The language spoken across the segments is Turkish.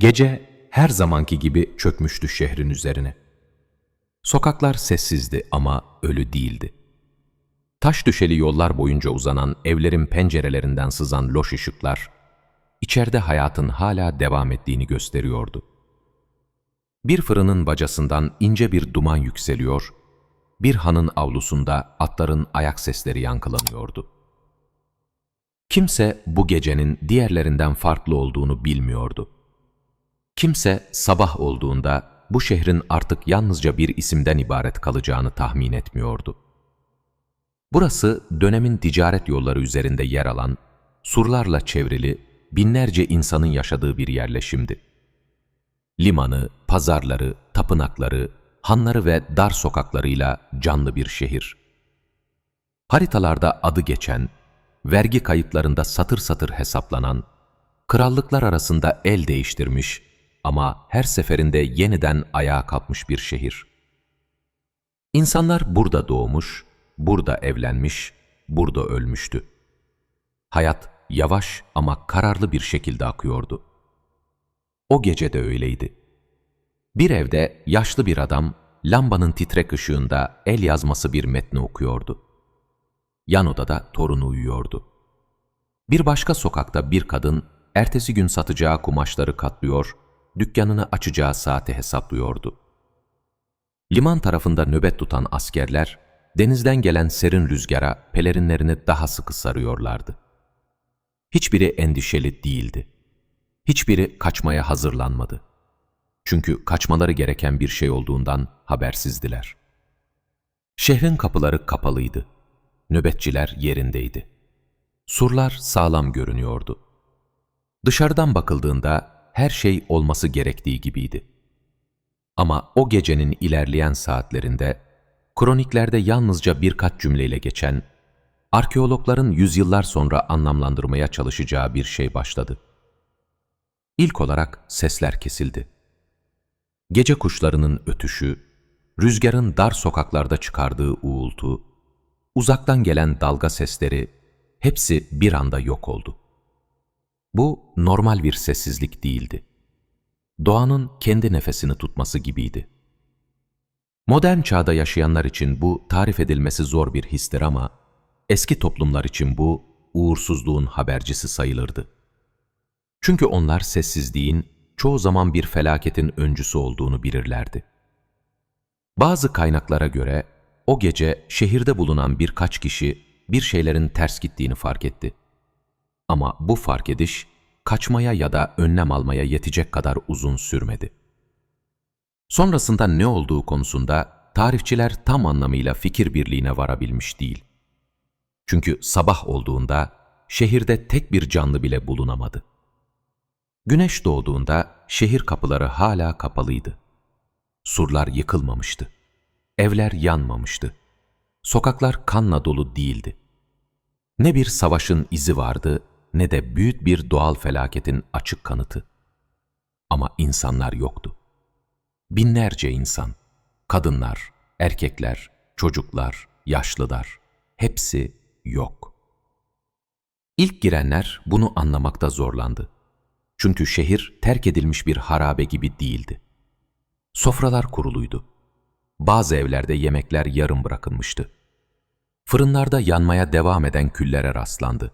Gece her zamanki gibi çökmüştü şehrin üzerine. Sokaklar sessizdi ama ölü değildi. Taş düşeli yollar boyunca uzanan evlerin pencerelerinden sızan loş ışıklar, içeride hayatın hala devam ettiğini gösteriyordu. Bir fırının bacasından ince bir duman yükseliyor, bir hanın avlusunda atların ayak sesleri yankılanıyordu. Kimse bu gecenin diğerlerinden farklı olduğunu bilmiyordu. Kimse sabah olduğunda bu şehrin artık yalnızca bir isimden ibaret kalacağını tahmin etmiyordu. Burası dönemin ticaret yolları üzerinde yer alan, surlarla çevrili, binlerce insanın yaşadığı bir yerleşimdi. Limanı, pazarları, tapınakları, hanları ve dar sokaklarıyla canlı bir şehir. Haritalarda adı geçen, vergi kayıtlarında satır satır hesaplanan, krallıklar arasında el değiştirmiş ama her seferinde yeniden ayağa kalkmış bir şehir. İnsanlar burada doğmuş, burada evlenmiş, burada ölmüştü. Hayat yavaş ama kararlı bir şekilde akıyordu. O gece de öyleydi. Bir evde yaşlı bir adam lambanın titrek ışığında el yazması bir metni okuyordu. Yan odada torunu uyuyordu. Bir başka sokakta bir kadın ertesi gün satacağı kumaşları katlıyor, dükkanını açacağı saati hesaplıyordu. Liman tarafında nöbet tutan askerler, denizden gelen serin rüzgara pelerinlerini daha sıkı sarıyorlardı. Hiçbiri endişeli değildi. Hiçbiri kaçmaya hazırlanmadı. Çünkü kaçmaları gereken bir şey olduğundan habersizdiler. Şehrin kapıları kapalıydı. Nöbetçiler yerindeydi. Surlar sağlam görünüyordu. Dışarıdan bakıldığında her şey olması gerektiği gibiydi. Ama o gecenin ilerleyen saatlerinde, kroniklerde yalnızca birkaç cümleyle geçen, arkeologların yüzyıllar sonra anlamlandırmaya çalışacağı bir şey başladı. İlk olarak sesler kesildi. Gece kuşlarının ötüşü, rüzgarın dar sokaklarda çıkardığı uğultu, uzaktan gelen dalga sesleri, hepsi bir anda yok oldu. Bu normal bir sessizlik değildi. Doğanın kendi nefesini tutması gibiydi. Modern çağda yaşayanlar için bu tarif edilmesi zor bir histir ama eski toplumlar için bu uğursuzluğun habercisi sayılırdı. Çünkü onlar sessizliğin çoğu zaman bir felaketin öncüsü olduğunu bilirlerdi. Bazı kaynaklara göre o gece şehirde bulunan birkaç kişi bir şeylerin ters gittiğini fark etti. Ama bu fark ediş kaçmaya ya da önlem almaya yetecek kadar uzun sürmedi. Sonrasında ne olduğu konusunda tarihçiler tam anlamıyla fikir birliğine varabilmiş değil. Çünkü sabah olduğunda şehirde tek bir canlı bile bulunamadı. Güneş doğduğunda şehir kapıları hala kapalıydı. Surlar yıkılmamıştı. Evler yanmamıştı. Sokaklar kanla dolu değildi. Ne bir savaşın izi vardı ne de büyük bir doğal felaketin açık kanıtı. Ama insanlar yoktu. Binlerce insan, kadınlar, erkekler, çocuklar, yaşlılar, hepsi yok. İlk girenler bunu anlamakta zorlandı. Çünkü şehir terk edilmiş bir harabe gibi değildi. Sofralar kuruluydu. Bazı evlerde yemekler yarım bırakılmıştı. Fırınlarda yanmaya devam eden küllere rastlandı.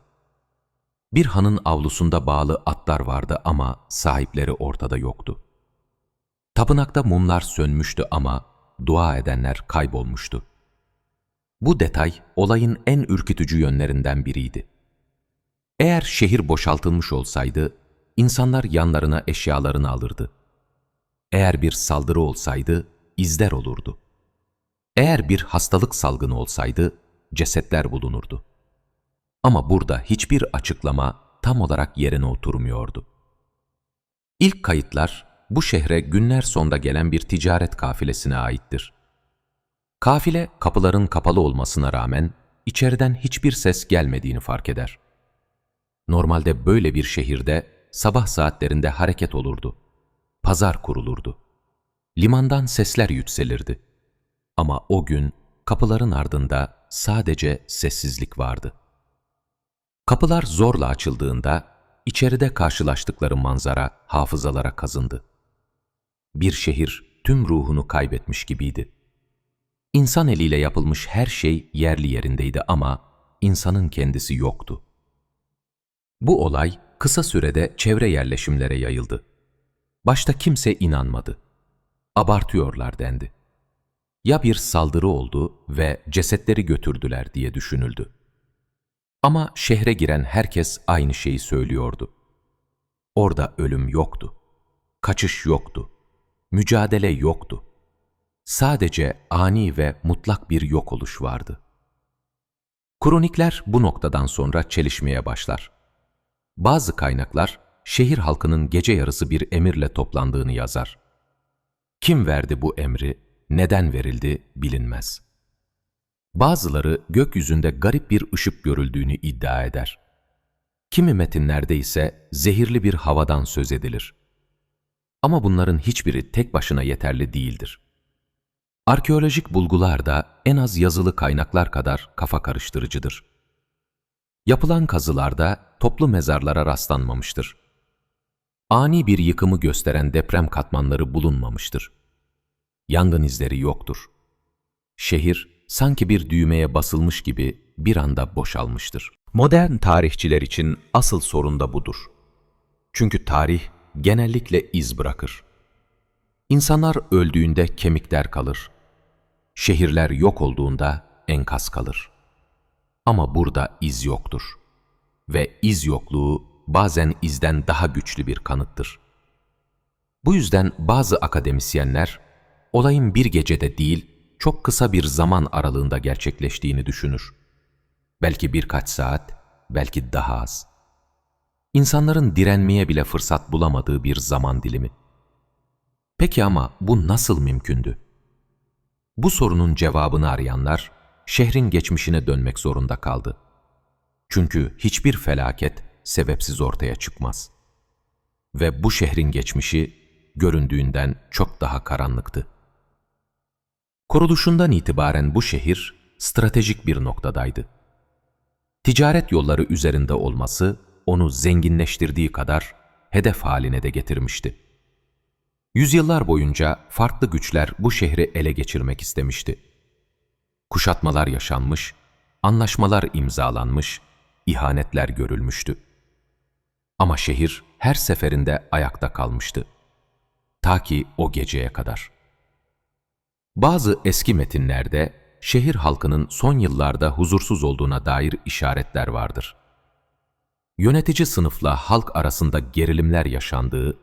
Bir hanın avlusunda bağlı atlar vardı ama sahipleri ortada yoktu. Tapınakta mumlar sönmüştü ama dua edenler kaybolmuştu. Bu detay olayın en ürkütücü yönlerinden biriydi. Eğer şehir boşaltılmış olsaydı, insanlar yanlarına eşyalarını alırdı. Eğer bir saldırı olsaydı, izler olurdu. Eğer bir hastalık salgını olsaydı, cesetler bulunurdu. Ama burada hiçbir açıklama tam olarak yerine oturmuyordu. İlk kayıtlar bu şehre günler sonda gelen bir ticaret kafilesine aittir. Kafile kapıların kapalı olmasına rağmen içeriden hiçbir ses gelmediğini fark eder. Normalde böyle bir şehirde sabah saatlerinde hareket olurdu. Pazar kurulurdu. Limandan sesler yükselirdi. Ama o gün kapıların ardında sadece sessizlik vardı.'' Kapılar zorla açıldığında içeride karşılaştıkları manzara hafızalara kazındı. Bir şehir tüm ruhunu kaybetmiş gibiydi. İnsan eliyle yapılmış her şey yerli yerindeydi ama insanın kendisi yoktu. Bu olay kısa sürede çevre yerleşimlere yayıldı. Başta kimse inanmadı. Abartıyorlar dendi. Ya bir saldırı oldu ve cesetleri götürdüler diye düşünüldü. Ama şehre giren herkes aynı şeyi söylüyordu. Orada ölüm yoktu. Kaçış yoktu. Mücadele yoktu. Sadece ani ve mutlak bir yok oluş vardı. Kronikler bu noktadan sonra çelişmeye başlar. Bazı kaynaklar şehir halkının gece yarısı bir emirle toplandığını yazar. Kim verdi bu emri, neden verildi bilinmez. Bazıları gökyüzünde garip bir ışık görüldüğünü iddia eder. Kimi metinlerde ise zehirli bir havadan söz edilir. Ama bunların hiçbiri tek başına yeterli değildir. Arkeolojik bulgular da en az yazılı kaynaklar kadar kafa karıştırıcıdır. Yapılan kazılarda toplu mezarlara rastlanmamıştır. Ani bir yıkımı gösteren deprem katmanları bulunmamıştır. Yangın izleri yoktur. Şehir sanki bir düğmeye basılmış gibi bir anda boşalmıştır. Modern tarihçiler için asıl sorun da budur. Çünkü tarih genellikle iz bırakır. İnsanlar öldüğünde kemikler kalır. Şehirler yok olduğunda enkaz kalır. Ama burada iz yoktur. Ve iz yokluğu bazen izden daha güçlü bir kanıttır. Bu yüzden bazı akademisyenler olayın bir gecede değil, çok kısa bir zaman aralığında gerçekleştiğini düşünür. Belki birkaç saat, belki daha az. İnsanların direnmeye bile fırsat bulamadığı bir zaman dilimi. Peki ama bu nasıl mümkündü? Bu sorunun cevabını arayanlar, şehrin geçmişine dönmek zorunda kaldı. Çünkü hiçbir felaket sebepsiz ortaya çıkmaz. Ve bu şehrin geçmişi göründüğünden çok daha karanlıktı. Kuruluşundan itibaren bu şehir stratejik bir noktadaydı. Ticaret yolları üzerinde olması onu zenginleştirdiği kadar hedef haline de getirmişti. Yüzyıllar boyunca farklı güçler bu şehri ele geçirmek istemişti. Kuşatmalar yaşanmış, anlaşmalar imzalanmış, ihanetler görülmüştü. Ama şehir her seferinde ayakta kalmıştı. Ta ki o geceye kadar. Bazı eski metinlerde şehir halkının son yıllarda huzursuz olduğuna dair işaretler vardır. Yönetici sınıfla halk arasında gerilimler yaşandığı,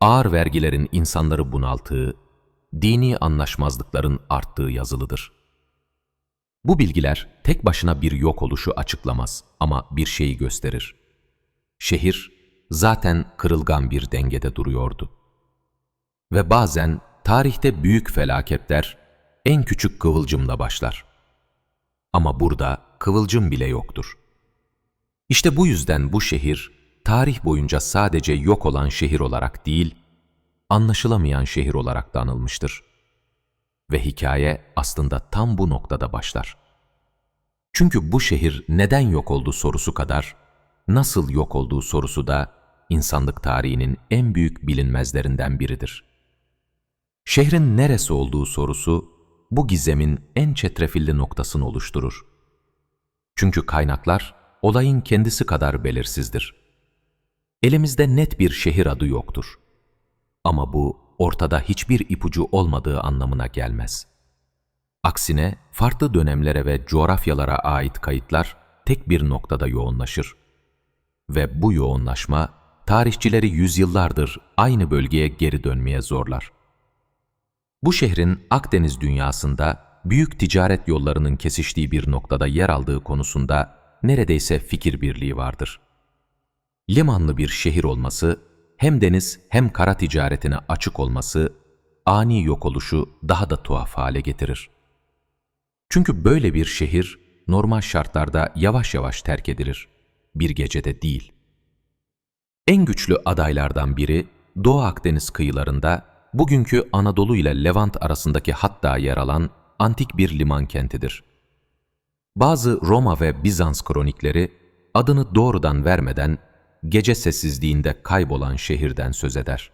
ağır vergilerin insanları bunalttığı, dini anlaşmazlıkların arttığı yazılıdır. Bu bilgiler tek başına bir yok oluşu açıklamaz ama bir şeyi gösterir. Şehir zaten kırılgan bir dengede duruyordu. Ve bazen tarihte büyük felaketler en küçük kıvılcımla başlar. Ama burada kıvılcım bile yoktur. İşte bu yüzden bu şehir, tarih boyunca sadece yok olan şehir olarak değil, anlaşılamayan şehir olarak da anılmıştır. Ve hikaye aslında tam bu noktada başlar. Çünkü bu şehir neden yok oldu sorusu kadar, nasıl yok olduğu sorusu da insanlık tarihinin en büyük bilinmezlerinden biridir. Şehrin neresi olduğu sorusu bu gizemin en çetrefilli noktasını oluşturur. Çünkü kaynaklar olayın kendisi kadar belirsizdir. Elimizde net bir şehir adı yoktur. Ama bu ortada hiçbir ipucu olmadığı anlamına gelmez. Aksine farklı dönemlere ve coğrafyalara ait kayıtlar tek bir noktada yoğunlaşır. Ve bu yoğunlaşma tarihçileri yüzyıllardır aynı bölgeye geri dönmeye zorlar. Bu şehrin Akdeniz dünyasında büyük ticaret yollarının kesiştiği bir noktada yer aldığı konusunda neredeyse fikir birliği vardır. Limanlı bir şehir olması, hem deniz hem kara ticaretine açık olması, ani yok oluşu daha da tuhaf hale getirir. Çünkü böyle bir şehir normal şartlarda yavaş yavaş terk edilir, bir gecede değil. En güçlü adaylardan biri Doğu Akdeniz kıyılarında bugünkü Anadolu ile Levant arasındaki hatta yer alan antik bir liman kentidir. Bazı Roma ve Bizans kronikleri adını doğrudan vermeden gece sessizliğinde kaybolan şehirden söz eder.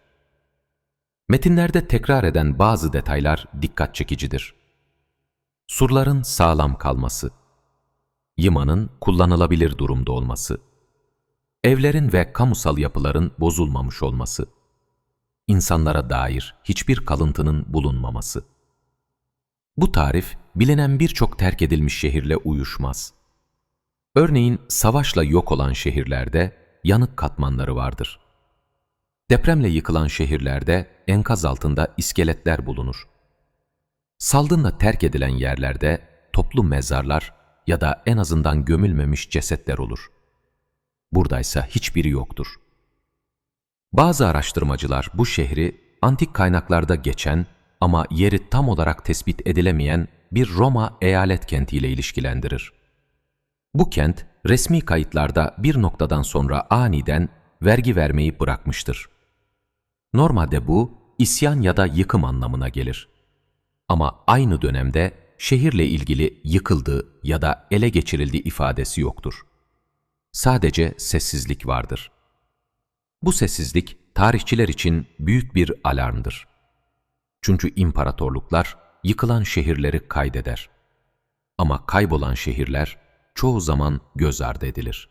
Metinlerde tekrar eden bazı detaylar dikkat çekicidir. Surların sağlam kalması, yımanın kullanılabilir durumda olması, evlerin ve kamusal yapıların bozulmamış olması, insanlara dair hiçbir kalıntının bulunmaması. Bu tarif bilinen birçok terk edilmiş şehirle uyuşmaz. Örneğin savaşla yok olan şehirlerde yanık katmanları vardır. Depremle yıkılan şehirlerde enkaz altında iskeletler bulunur. Salgınla terk edilen yerlerde toplu mezarlar ya da en azından gömülmemiş cesetler olur. Buradaysa hiçbiri yoktur. Bazı araştırmacılar bu şehri antik kaynaklarda geçen ama yeri tam olarak tespit edilemeyen bir Roma eyalet kentiyle ilişkilendirir. Bu kent resmi kayıtlarda bir noktadan sonra aniden vergi vermeyi bırakmıştır. Normalde bu isyan ya da yıkım anlamına gelir. Ama aynı dönemde şehirle ilgili yıkıldı ya da ele geçirildi ifadesi yoktur. Sadece sessizlik vardır. Bu sessizlik tarihçiler için büyük bir alarmdır. Çünkü imparatorluklar yıkılan şehirleri kaydeder. Ama kaybolan şehirler çoğu zaman göz ardı edilir.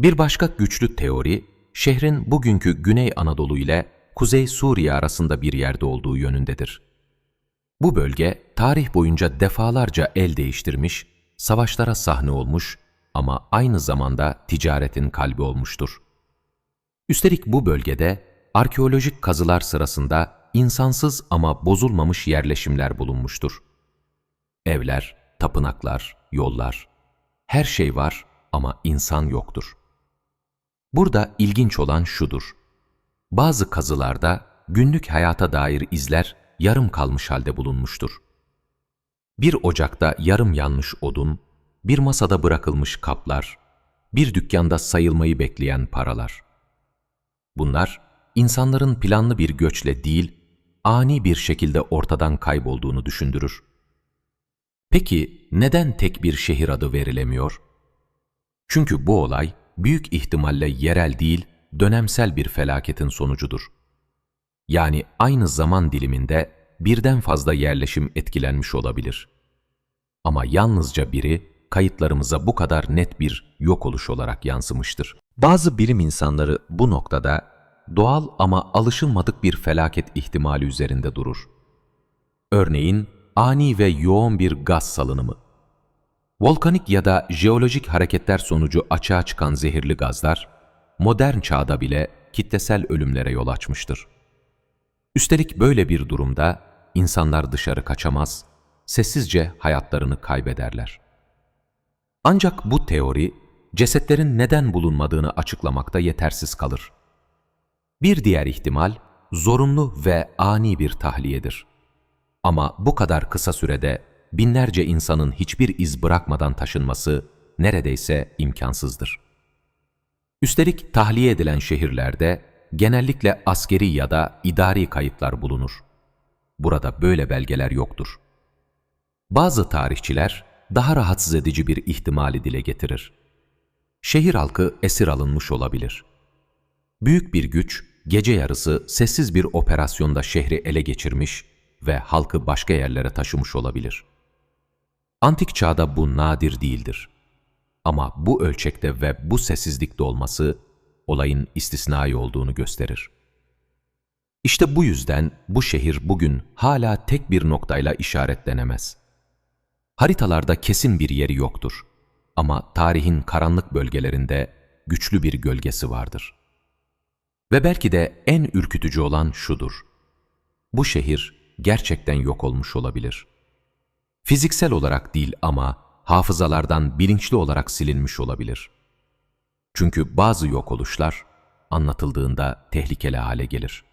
Bir başka güçlü teori, şehrin bugünkü Güney Anadolu ile Kuzey Suriye arasında bir yerde olduğu yönündedir. Bu bölge tarih boyunca defalarca el değiştirmiş, savaşlara sahne olmuş ama aynı zamanda ticaretin kalbi olmuştur. Üstelik bu bölgede arkeolojik kazılar sırasında insansız ama bozulmamış yerleşimler bulunmuştur. Evler, tapınaklar, yollar, her şey var ama insan yoktur. Burada ilginç olan şudur. Bazı kazılarda günlük hayata dair izler yarım kalmış halde bulunmuştur. Bir ocakta yarım yanmış odun, bir masada bırakılmış kaplar, bir dükkanda sayılmayı bekleyen paralar. Bunlar, insanların planlı bir göçle değil, ani bir şekilde ortadan kaybolduğunu düşündürür. Peki neden tek bir şehir adı verilemiyor? Çünkü bu olay büyük ihtimalle yerel değil, dönemsel bir felaketin sonucudur. Yani aynı zaman diliminde birden fazla yerleşim etkilenmiş olabilir. Ama yalnızca biri kayıtlarımıza bu kadar net bir yok oluş olarak yansımıştır. Bazı bilim insanları bu noktada doğal ama alışılmadık bir felaket ihtimali üzerinde durur. Örneğin ani ve yoğun bir gaz salınımı. Volkanik ya da jeolojik hareketler sonucu açığa çıkan zehirli gazlar, modern çağda bile kitlesel ölümlere yol açmıştır. Üstelik böyle bir durumda insanlar dışarı kaçamaz, sessizce hayatlarını kaybederler. Ancak bu teori, cesetlerin neden bulunmadığını açıklamakta yetersiz kalır. Bir diğer ihtimal, zorunlu ve ani bir tahliyedir. Ama bu kadar kısa sürede binlerce insanın hiçbir iz bırakmadan taşınması neredeyse imkansızdır. Üstelik tahliye edilen şehirlerde genellikle askeri ya da idari kayıtlar bulunur. Burada böyle belgeler yoktur. Bazı tarihçiler daha rahatsız edici bir ihtimali dile getirir. Şehir halkı esir alınmış olabilir. Büyük bir güç gece yarısı sessiz bir operasyonda şehri ele geçirmiş ve halkı başka yerlere taşımış olabilir. Antik çağda bu nadir değildir. Ama bu ölçekte ve bu sessizlikte olması olayın istisnai olduğunu gösterir. İşte bu yüzden bu şehir bugün hala tek bir noktayla işaretlenemez. Haritalarda kesin bir yeri yoktur ama tarihin karanlık bölgelerinde güçlü bir gölgesi vardır. Ve belki de en ürkütücü olan şudur. Bu şehir gerçekten yok olmuş olabilir. Fiziksel olarak değil ama hafızalardan bilinçli olarak silinmiş olabilir. Çünkü bazı yok oluşlar anlatıldığında tehlikeli hale gelir.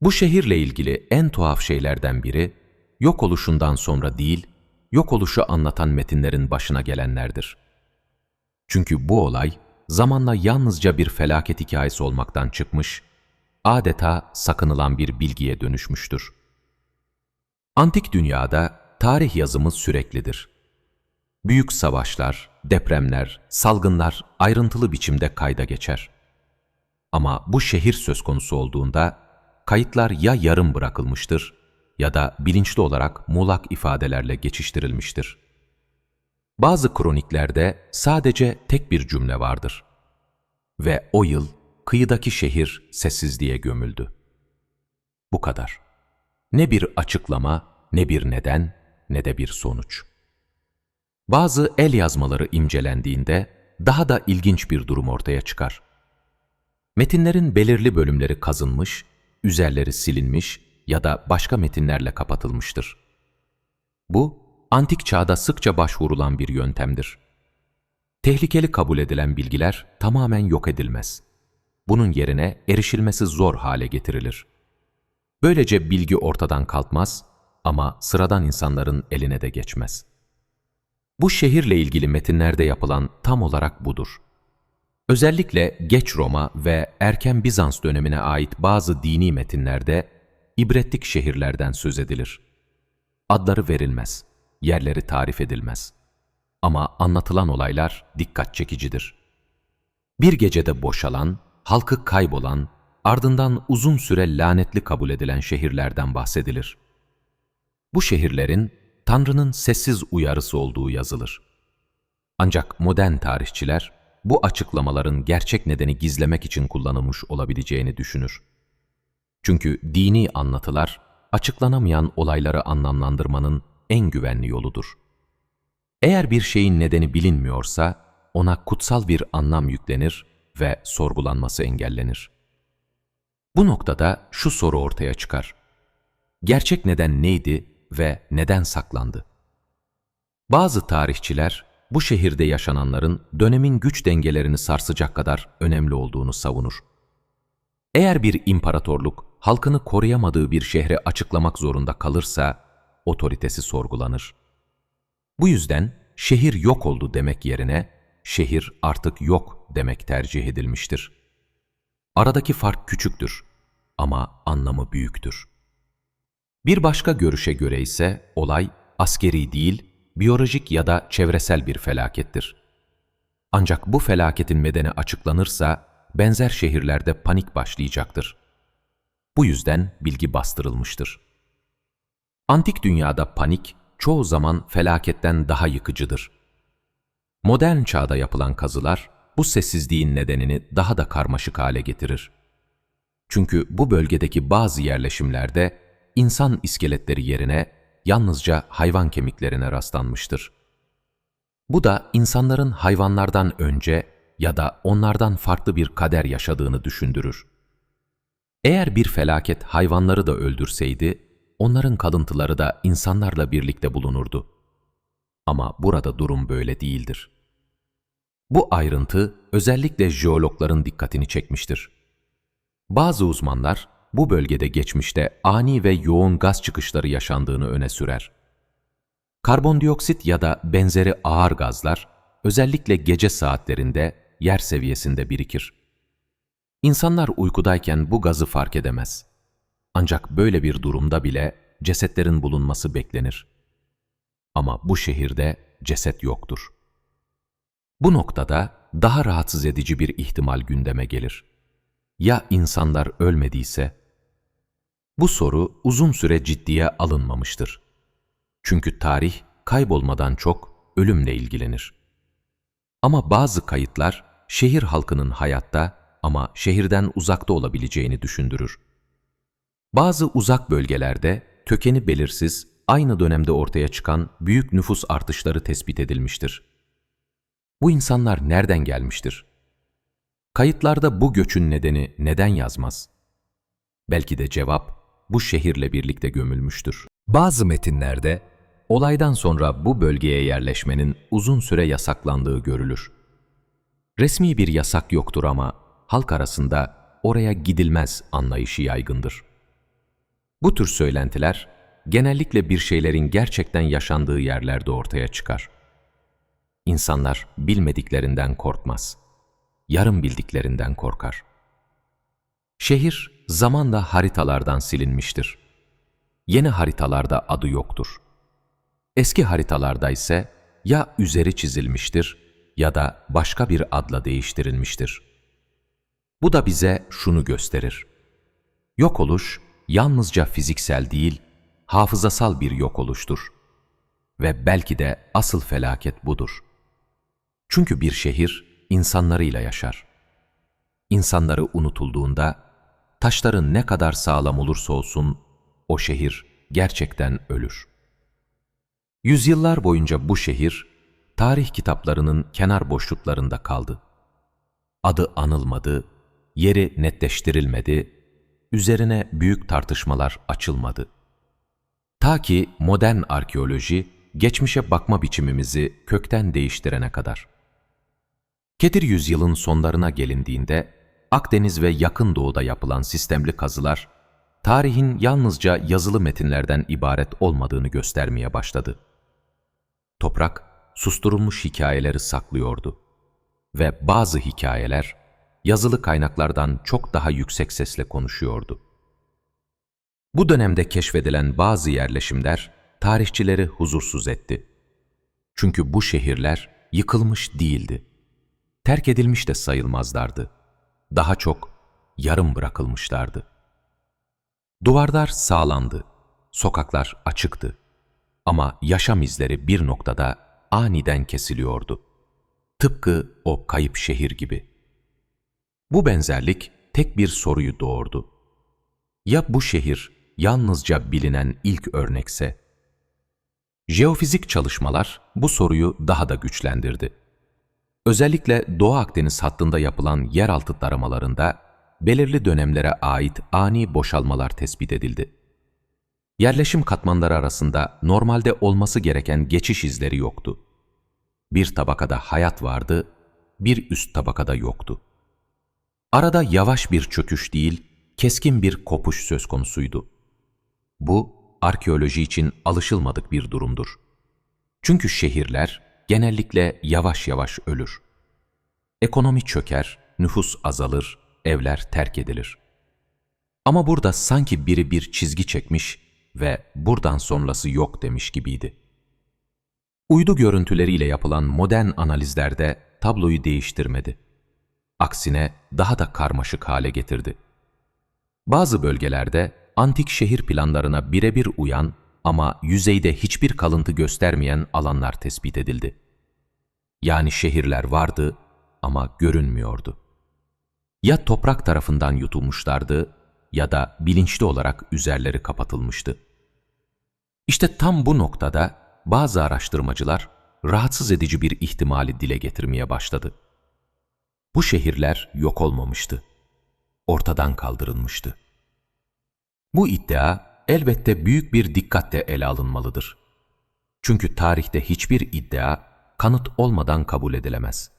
Bu şehirle ilgili en tuhaf şeylerden biri, yok oluşundan sonra değil, yok oluşu anlatan metinlerin başına gelenlerdir. Çünkü bu olay, zamanla yalnızca bir felaket hikayesi olmaktan çıkmış, adeta sakınılan bir bilgiye dönüşmüştür. Antik dünyada tarih yazımı süreklidir. Büyük savaşlar, depremler, salgınlar ayrıntılı biçimde kayda geçer. Ama bu şehir söz konusu olduğunda kayıtlar ya yarım bırakılmıştır ya da bilinçli olarak muğlak ifadelerle geçiştirilmiştir. Bazı kroniklerde sadece tek bir cümle vardır. Ve o yıl kıyıdaki şehir sessizliğe gömüldü. Bu kadar. Ne bir açıklama, ne bir neden, ne de bir sonuç. Bazı el yazmaları imcelendiğinde daha da ilginç bir durum ortaya çıkar. Metinlerin belirli bölümleri kazınmış, üzerleri silinmiş ya da başka metinlerle kapatılmıştır. Bu, antik çağda sıkça başvurulan bir yöntemdir. Tehlikeli kabul edilen bilgiler tamamen yok edilmez. Bunun yerine erişilmesi zor hale getirilir. Böylece bilgi ortadan kalkmaz ama sıradan insanların eline de geçmez. Bu şehirle ilgili metinlerde yapılan tam olarak budur. Özellikle geç Roma ve erken Bizans dönemine ait bazı dini metinlerde ibretlik şehirlerden söz edilir. Adları verilmez, yerleri tarif edilmez. Ama anlatılan olaylar dikkat çekicidir. Bir gecede boşalan, halkı kaybolan, ardından uzun süre lanetli kabul edilen şehirlerden bahsedilir. Bu şehirlerin Tanrı'nın sessiz uyarısı olduğu yazılır. Ancak modern tarihçiler bu açıklamaların gerçek nedeni gizlemek için kullanılmış olabileceğini düşünür. Çünkü dini anlatılar açıklanamayan olayları anlamlandırmanın en güvenli yoludur. Eğer bir şeyin nedeni bilinmiyorsa ona kutsal bir anlam yüklenir ve sorgulanması engellenir. Bu noktada şu soru ortaya çıkar. Gerçek neden neydi ve neden saklandı? Bazı tarihçiler bu şehirde yaşananların dönemin güç dengelerini sarsacak kadar önemli olduğunu savunur. Eğer bir imparatorluk halkını koruyamadığı bir şehre açıklamak zorunda kalırsa otoritesi sorgulanır. Bu yüzden şehir yok oldu demek yerine şehir artık yok demek tercih edilmiştir. Aradaki fark küçüktür ama anlamı büyüktür. Bir başka görüşe göre ise olay askeri değil, biyolojik ya da çevresel bir felakettir. Ancak bu felaketin medeni açıklanırsa benzer şehirlerde panik başlayacaktır. Bu yüzden bilgi bastırılmıştır. Antik dünyada panik çoğu zaman felaketten daha yıkıcıdır. Modern çağda yapılan kazılar bu sessizliğin nedenini daha da karmaşık hale getirir. Çünkü bu bölgedeki bazı yerleşimlerde insan iskeletleri yerine yalnızca hayvan kemiklerine rastlanmıştır. Bu da insanların hayvanlardan önce ya da onlardan farklı bir kader yaşadığını düşündürür. Eğer bir felaket hayvanları da öldürseydi, onların kalıntıları da insanlarla birlikte bulunurdu. Ama burada durum böyle değildir. Bu ayrıntı özellikle jeologların dikkatini çekmiştir. Bazı uzmanlar bu bölgede geçmişte ani ve yoğun gaz çıkışları yaşandığını öne sürer. Karbondioksit ya da benzeri ağır gazlar özellikle gece saatlerinde yer seviyesinde birikir. İnsanlar uykudayken bu gazı fark edemez. Ancak böyle bir durumda bile cesetlerin bulunması beklenir. Ama bu şehirde ceset yoktur. Bu noktada daha rahatsız edici bir ihtimal gündeme gelir. Ya insanlar ölmediyse? Bu soru uzun süre ciddiye alınmamıştır. Çünkü tarih kaybolmadan çok ölümle ilgilenir. Ama bazı kayıtlar şehir halkının hayatta ama şehirden uzakta olabileceğini düşündürür. Bazı uzak bölgelerde kökeni belirsiz, aynı dönemde ortaya çıkan büyük nüfus artışları tespit edilmiştir. Bu insanlar nereden gelmiştir? Kayıtlarda bu göçün nedeni neden yazmaz? Belki de cevap bu şehirle birlikte gömülmüştür. Bazı metinlerde olaydan sonra bu bölgeye yerleşmenin uzun süre yasaklandığı görülür. Resmi bir yasak yoktur ama halk arasında oraya gidilmez anlayışı yaygındır. Bu tür söylentiler genellikle bir şeylerin gerçekten yaşandığı yerlerde ortaya çıkar. İnsanlar bilmediklerinden korkmaz, yarım bildiklerinden korkar. Şehir zamanla haritalardan silinmiştir. Yeni haritalarda adı yoktur. Eski haritalarda ise ya üzeri çizilmiştir ya da başka bir adla değiştirilmiştir. Bu da bize şunu gösterir. Yok oluş yalnızca fiziksel değil, hafızasal bir yok oluştur. Ve belki de asıl felaket budur. Çünkü bir şehir insanlarıyla yaşar. İnsanları unutulduğunda, taşların ne kadar sağlam olursa olsun, o şehir gerçekten ölür. Yüzyıllar boyunca bu şehir, tarih kitaplarının kenar boşluklarında kaldı. Adı anılmadı, yeri netleştirilmedi, üzerine büyük tartışmalar açılmadı. Ta ki modern arkeoloji, geçmişe bakma biçimimizi kökten değiştirene kadar. Kedir yüzyılın sonlarına gelindiğinde, Akdeniz ve Yakın Doğu'da yapılan sistemli kazılar, tarihin yalnızca yazılı metinlerden ibaret olmadığını göstermeye başladı. Toprak, susturulmuş hikayeleri saklıyordu. Ve bazı hikayeler, yazılı kaynaklardan çok daha yüksek sesle konuşuyordu. Bu dönemde keşfedilen bazı yerleşimler, tarihçileri huzursuz etti. Çünkü bu şehirler yıkılmış değildi. Terk edilmiş de sayılmazlardı. Daha çok yarım bırakılmışlardı. Duvarlar sağlandı, sokaklar açıktı. Ama yaşam izleri bir noktada aniden kesiliyordu. Tıpkı o kayıp şehir gibi. Bu benzerlik tek bir soruyu doğurdu. Ya bu şehir yalnızca bilinen ilk örnekse? Jeofizik çalışmalar bu soruyu daha da güçlendirdi. Özellikle Doğu Akdeniz hattında yapılan yeraltı taramalarında belirli dönemlere ait ani boşalmalar tespit edildi. Yerleşim katmanları arasında normalde olması gereken geçiş izleri yoktu. Bir tabakada hayat vardı, bir üst tabakada yoktu. Arada yavaş bir çöküş değil, keskin bir kopuş söz konusuydu. Bu, arkeoloji için alışılmadık bir durumdur. Çünkü şehirler genellikle yavaş yavaş ölür. Ekonomi çöker, nüfus azalır, evler terk edilir. Ama burada sanki biri bir çizgi çekmiş ve buradan sonrası yok demiş gibiydi. Uydu görüntüleriyle yapılan modern analizlerde tabloyu değiştirmedi. Aksine daha da karmaşık hale getirdi. Bazı bölgelerde antik şehir planlarına birebir uyan ama yüzeyde hiçbir kalıntı göstermeyen alanlar tespit edildi. Yani şehirler vardı ama görünmüyordu. Ya toprak tarafından yutulmuşlardı ya da bilinçli olarak üzerleri kapatılmıştı. İşte tam bu noktada bazı araştırmacılar rahatsız edici bir ihtimali dile getirmeye başladı. Bu şehirler yok olmamıştı. Ortadan kaldırılmıştı. Bu iddia elbette büyük bir dikkatle ele alınmalıdır. Çünkü tarihte hiçbir iddia kanıt olmadan kabul edilemez.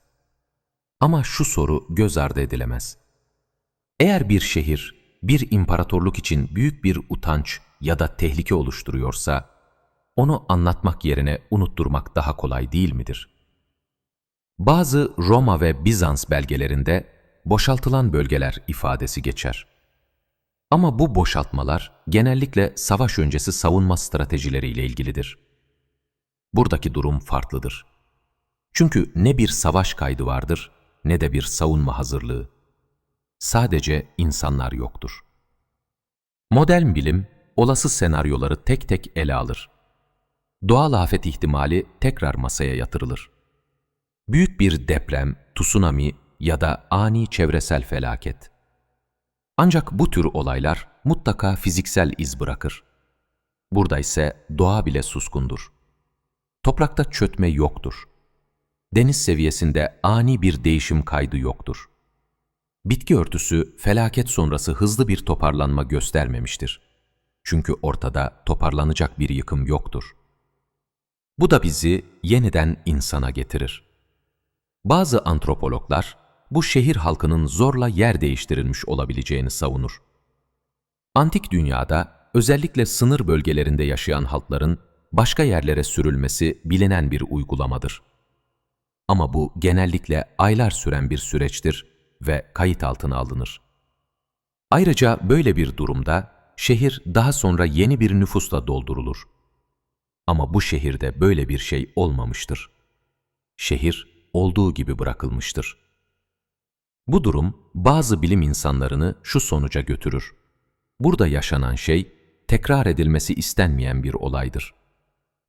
Ama şu soru göz ardı edilemez. Eğer bir şehir, bir imparatorluk için büyük bir utanç ya da tehlike oluşturuyorsa, onu anlatmak yerine unutturmak daha kolay değil midir? Bazı Roma ve Bizans belgelerinde boşaltılan bölgeler ifadesi geçer. Ama bu boşaltmalar genellikle savaş öncesi savunma stratejileriyle ilgilidir. Buradaki durum farklıdır. Çünkü ne bir savaş kaydı vardır ne de bir savunma hazırlığı. Sadece insanlar yoktur. Modern bilim olası senaryoları tek tek ele alır. Doğal afet ihtimali tekrar masaya yatırılır. Büyük bir deprem, tsunami ya da ani çevresel felaket. Ancak bu tür olaylar mutlaka fiziksel iz bırakır. Burada ise doğa bile suskundur. Toprakta çötme yoktur. Deniz seviyesinde ani bir değişim kaydı yoktur. Bitki örtüsü felaket sonrası hızlı bir toparlanma göstermemiştir. Çünkü ortada toparlanacak bir yıkım yoktur. Bu da bizi yeniden insana getirir. Bazı antropologlar bu şehir halkının zorla yer değiştirilmiş olabileceğini savunur. Antik dünyada özellikle sınır bölgelerinde yaşayan halkların başka yerlere sürülmesi bilinen bir uygulamadır. Ama bu genellikle aylar süren bir süreçtir ve kayıt altına alınır. Ayrıca böyle bir durumda şehir daha sonra yeni bir nüfusla doldurulur. Ama bu şehirde böyle bir şey olmamıştır. Şehir olduğu gibi bırakılmıştır. Bu durum bazı bilim insanlarını şu sonuca götürür. Burada yaşanan şey tekrar edilmesi istenmeyen bir olaydır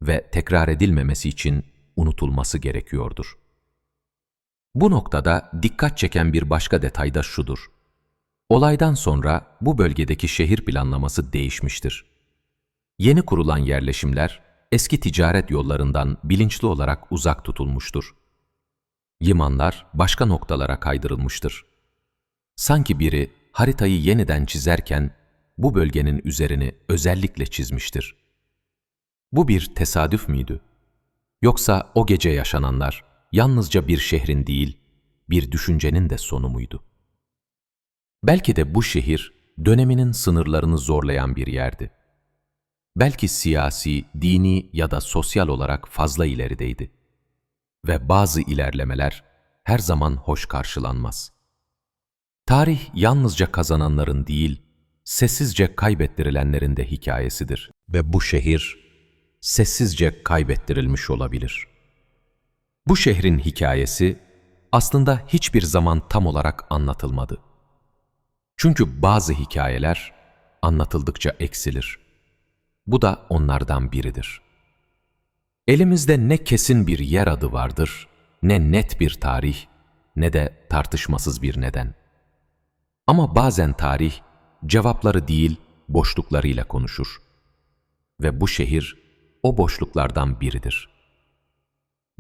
ve tekrar edilmemesi için unutulması gerekiyordur. Bu noktada dikkat çeken bir başka detay da şudur. Olaydan sonra bu bölgedeki şehir planlaması değişmiştir. Yeni kurulan yerleşimler eski ticaret yollarından bilinçli olarak uzak tutulmuştur. Limanlar başka noktalara kaydırılmıştır. Sanki biri haritayı yeniden çizerken bu bölgenin üzerini özellikle çizmiştir. Bu bir tesadüf müydü? Yoksa o gece yaşananlar yalnızca bir şehrin değil, bir düşüncenin de sonu muydu? Belki de bu şehir döneminin sınırlarını zorlayan bir yerdi. Belki siyasi, dini ya da sosyal olarak fazla ilerideydi. Ve bazı ilerlemeler her zaman hoş karşılanmaz. Tarih yalnızca kazananların değil, sessizce kaybettirilenlerin de hikayesidir. Ve bu şehir sessizce kaybettirilmiş olabilir. Bu şehrin hikayesi aslında hiçbir zaman tam olarak anlatılmadı. Çünkü bazı hikayeler anlatıldıkça eksilir. Bu da onlardan biridir. Elimizde ne kesin bir yer adı vardır, ne net bir tarih, ne de tartışmasız bir neden. Ama bazen tarih cevapları değil, boşluklarıyla konuşur. Ve bu şehir o boşluklardan biridir.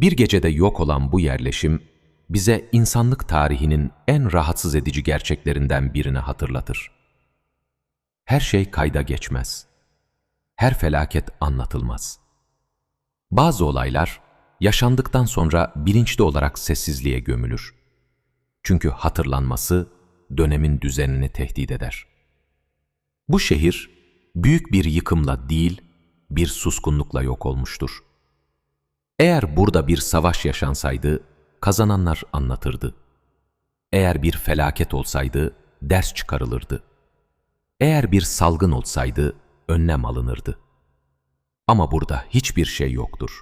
Bir gecede yok olan bu yerleşim, bize insanlık tarihinin en rahatsız edici gerçeklerinden birini hatırlatır. Her şey kayda geçmez. Her felaket anlatılmaz. Bazı olaylar yaşandıktan sonra bilinçli olarak sessizliğe gömülür. Çünkü hatırlanması dönemin düzenini tehdit eder. Bu şehir büyük bir yıkımla değil, bir suskunlukla yok olmuştur. Eğer burada bir savaş yaşansaydı, kazananlar anlatırdı. Eğer bir felaket olsaydı, ders çıkarılırdı. Eğer bir salgın olsaydı, önlem alınırdı. Ama burada hiçbir şey yoktur.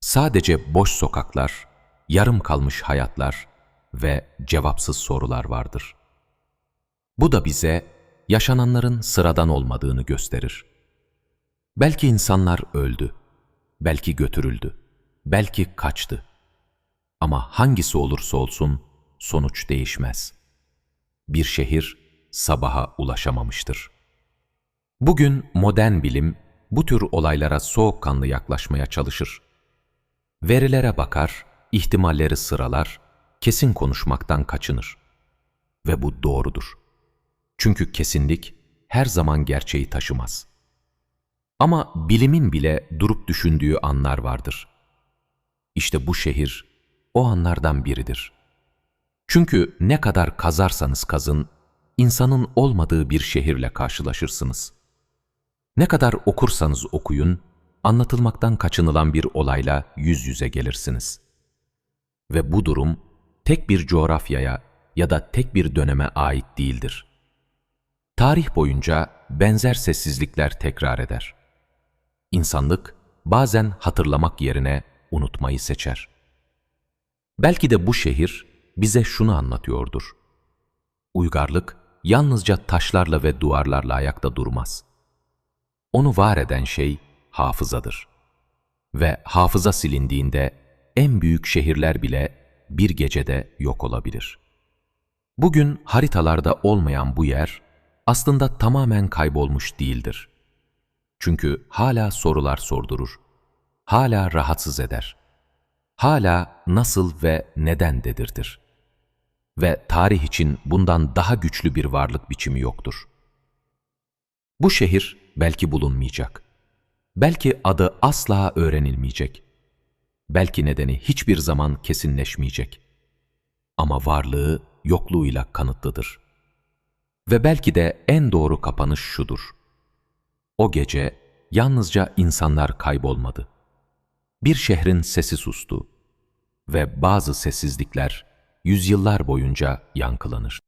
Sadece boş sokaklar, yarım kalmış hayatlar ve cevapsız sorular vardır. Bu da bize yaşananların sıradan olmadığını gösterir. Belki insanlar öldü, belki götürüldü, belki kaçtı. Ama hangisi olursa olsun sonuç değişmez. Bir şehir sabaha ulaşamamıştır. Bugün modern bilim bu tür olaylara soğukkanlı yaklaşmaya çalışır. Verilere bakar, ihtimalleri sıralar, kesin konuşmaktan kaçınır. Ve bu doğrudur. Çünkü kesinlik her zaman gerçeği taşımaz. Ama bilimin bile durup düşündüğü anlar vardır. İşte bu şehir o anlardan biridir. Çünkü ne kadar kazarsanız kazın, insanın olmadığı bir şehirle karşılaşırsınız. Ne kadar okursanız okuyun, anlatılmaktan kaçınılan bir olayla yüz yüze gelirsiniz. Ve bu durum tek bir coğrafyaya ya da tek bir döneme ait değildir. Tarih boyunca benzer sessizlikler tekrar eder. İnsanlık bazen hatırlamak yerine unutmayı seçer. Belki de bu şehir bize şunu anlatıyordur. Uygarlık yalnızca taşlarla ve duvarlarla ayakta durmaz. Onu var eden şey hafızadır. Ve hafıza silindiğinde en büyük şehirler bile bir gecede yok olabilir. Bugün haritalarda olmayan bu yer aslında tamamen kaybolmuş değildir. Çünkü hala sorular sordurur, hala rahatsız eder, hala nasıl ve neden dedirtir. Ve tarih için bundan daha güçlü bir varlık biçimi yoktur. Bu şehir belki bulunmayacak. Belki adı asla öğrenilmeyecek. Belki nedeni hiçbir zaman kesinleşmeyecek. Ama varlığı yokluğuyla kanıtlıdır. Ve belki de en doğru kapanış şudur. O gece yalnızca insanlar kaybolmadı. Bir şehrin sesi sustu ve bazı sessizlikler yüzyıllar boyunca yankılanır.